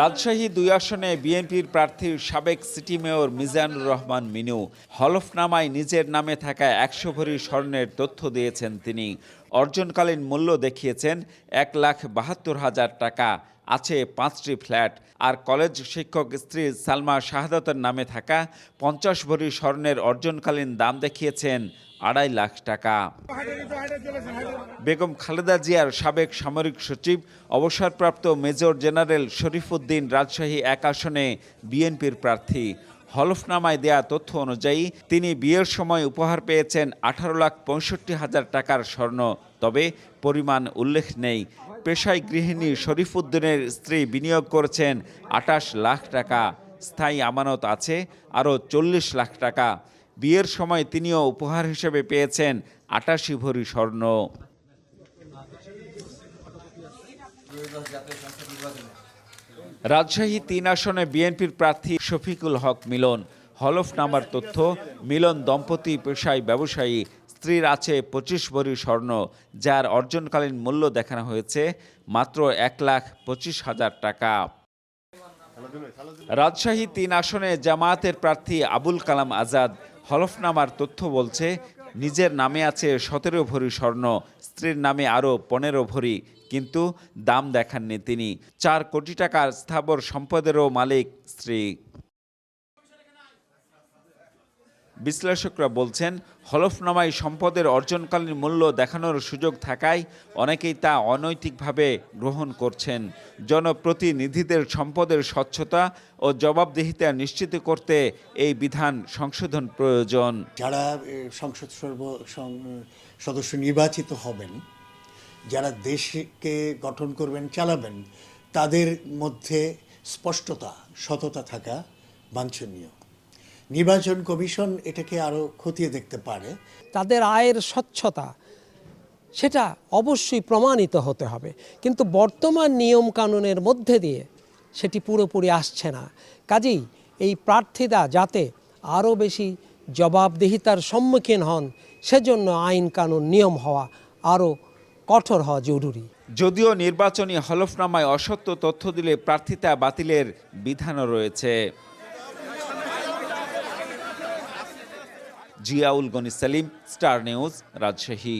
রাজশাহী দুই আসনে বিএনপির প্রার্থী সাবেক সিটি মেয়র মিজানুর রহমান মিনু। হলফনামায় নিজের নামে থাকা একশো ভরি স্বর্ণের তথ্য দিয়েছেন তিনি। অর্জনকালীন মূল্য দেখিয়েছেন এক লাখ বাহাত্তর হাজার টাকা। আছে পাঁচটি ফ্ল্যাট। আর কলেজ শিক্ষক স্ত্রী সালমা শাহাদতের নামে থাকা পঞ্চাশ ভরি স্বর্ণের অর্জনকালীন দাম দেখিয়েছেন আড়াই লাখ টাকা। বেগম খালেদা জিয়ার সাবেক সামরিক সচিব, অবসরপ্রাপ্ত মেজর জেনারেল শরীফুদ্দিন রাজশাহী এক আসনে বিএনপির প্রার্থী। হলফনামায় দেয়া তথ্য অনুযায়ী, তিনি বিয়ের সময় উপহার পেয়েছেন আঠারো লাখ পঁয়ষট্টি হাজার টাকার স্বর্ণ। তবে পরিমাণ উল্লেখ নেই। পেশায় গৃহিণী শরীফুদ্দিনের স্ত্রী বিনিয়োগ করেছেন আটাশ লাখ টাকা। স্থায়ী আমানত আছে আরও চল্লিশ লাখ টাকা। বিয়ের সময় তিনিও উপহার হিসেবে পেয়েছেন আটাশি ভরি স্বর্ণ। রাজশাহী তিন আসনে বিএনপির প্রার্থী শফিকুল হক মিলন। হলফনামার তথ্য, মিলন দম্পতি পেশায় ব্যবসায়ী স্ত্রীর আছে পঁচিশ ভরি স্বর্ণ, যার অর্জনকালীন মূল্য দেখানো হয়েছে মাত্র এক লাখ পঁচিশ হাজার টাকা। রাজশাহী তিন আসনে জামায়াতের প্রার্থী আবুল কালাম আজাদ হলফনামার তথ্য বলছে, নিজের নামে আছে সতেরো ভরি স্বর্ণ, স্ত্রীর নামে আরও পনেরো ভরি, কিন্তু দাম দেখাননি তিনি। চার কোটি টাকার স্থাবর সম্পদেরও মালিক স্ত্রী। বিশ্লেষকরা বলছেন, হলফনামায় সম্পদের অর্জনকালীন মূল্য দেখানোর সুযোগ থাকায় অনেকেই তা অনৈতিকভাবে গ্রহণ করছেন। জনপ্রতিনিধিদের সম্পদের স্বচ্ছতা ও জবাবদিহিতা নিশ্চিত করতে এই বিধান সংশোধন প্রয়োজন। যারা সংসদ সর্ব সদস্য নির্বাচিত হবেন, যারা দেশকে গঠন করবেন, চালাবেন, তাদের মধ্যে স্পষ্টতা, সততা থাকা বাঞ্ছনীয়। নির্বাচন কমিশন এটাকে আরও খতিয়ে দেখতে পারে। তাদের আয়ের স্বচ্ছতা সেটা অবশ্যই প্রমাণিত হতে হবে। কিন্তু বর্তমান নিয়ম কানুনের মধ্যে দিয়ে সেটি পুরোপুরি আসছে না। কাজেই এই প্রার্থীরা যাতে আরও বেশি জবাবদিহিতার সম্মুখীন হন সেজন্য আইন কানুন নিয়ম হওয়া আরও কঠোর হওয়া জরুরি। যদিও নির্বাচনী হলফনামায় অসত্য তথ্য দিলে প্রার্থিতা বাতিলের বিধানও রয়েছে। Ziaul Gani Selim star news Rajshahi.